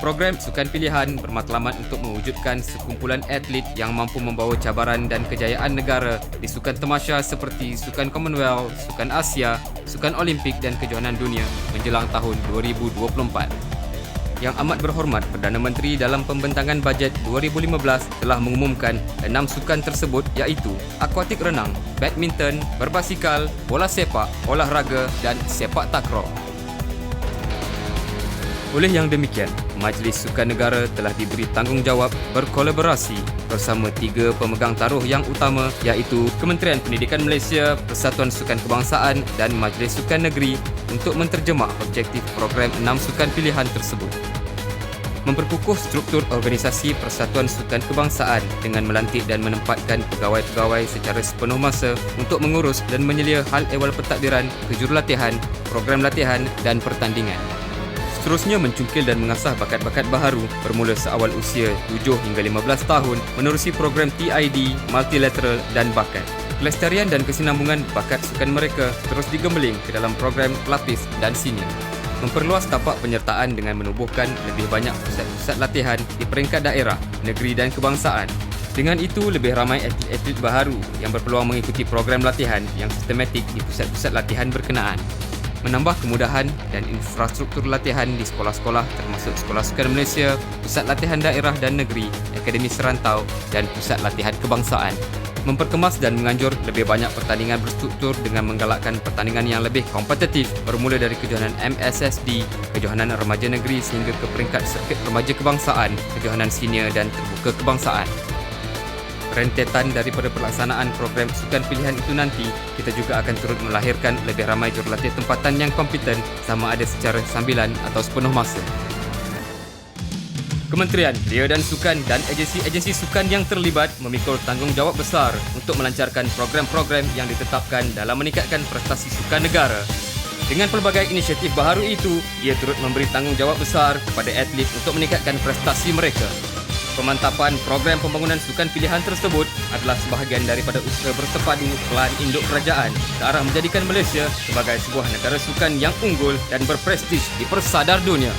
Program Sukan Pilihan bermatlamat untuk mewujudkan sekumpulan atlet yang mampu membawa cabaran dan kejayaan negara di sukan temasya seperti Sukan Commonwealth, Sukan Asia, Sukan Olimpik dan Kejohanan Dunia menjelang tahun 2024. Yang amat berhormat Perdana Menteri dalam pembentangan bajet 2015 telah mengumumkan enam sukan tersebut iaitu akuatik renang, badminton, berbasikal, bola sepak, olahraga dan sepak takraw. Oleh yang demikian, Majlis Sukan Negara telah diberi tanggungjawab berkolaborasi bersama tiga pemegang taruh yang utama iaitu Kementerian Pendidikan Malaysia, Persatuan Sukan Kebangsaan dan Majlis Sukan Negeri untuk menterjemah objektif program enam sukan pilihan tersebut. Memperkukuh struktur organisasi Persatuan Sukan Kebangsaan dengan melantik dan menempatkan pegawai-pegawai secara sepenuh masa untuk mengurus dan menyelia hal ehwal pentadbiran, kejurulatihan, program latihan dan pertandingan. Seterusnya mencungkil dan mengasah bakat-bakat baharu bermula seawal usia 7 hingga 15 tahun menerusi program TID, multilateral dan bakat. Kelestarian dan kesinambungan bakat sukan mereka terus digembeling ke dalam program pelapis dan senior. Memperluas tapak penyertaan dengan menubuhkan lebih banyak pusat-pusat latihan di peringkat daerah, negeri dan kebangsaan. Dengan itu, lebih ramai atlet-atlet baharu yang berpeluang mengikuti program latihan yang sistematik di pusat-pusat latihan berkenaan menambah kemudahan dan infrastruktur latihan di sekolah-sekolah termasuk Sekolah Sukan Malaysia, Pusat Latihan Daerah dan Negeri, Akademi Serantau dan Pusat Latihan Kebangsaan. Memperkemas dan menganjur lebih banyak pertandingan berstruktur dengan menggalakkan pertandingan yang lebih kompetitif bermula dari kejohanan MSSD, kejohanan remaja negeri sehingga ke peringkat sirkuit remaja kebangsaan, kejohanan senior dan terbuka kebangsaan rentetan daripada pelaksanaan program sukan pilihan itu nanti, kita juga akan turut melahirkan lebih ramai jurulatih tempatan yang kompeten sama ada secara sambilan atau sepenuh masa. Kementerian Ria dan Sukan dan agensi-agensi sukan yang terlibat memikul tanggungjawab besar untuk melancarkan program-program yang ditetapkan dalam meningkatkan prestasi sukan negara. Dengan pelbagai inisiatif baharu itu, ia turut memberi tanggungjawab besar kepada atlet untuk meningkatkan prestasi mereka. Pemantapan program pembangunan sukan pilihan tersebut adalah sebahagian daripada usaha bersepadu pelan induk kerajaan ke arah menjadikan Malaysia sebagai sebuah negara sukan yang unggul dan berprestij di persadar dunia.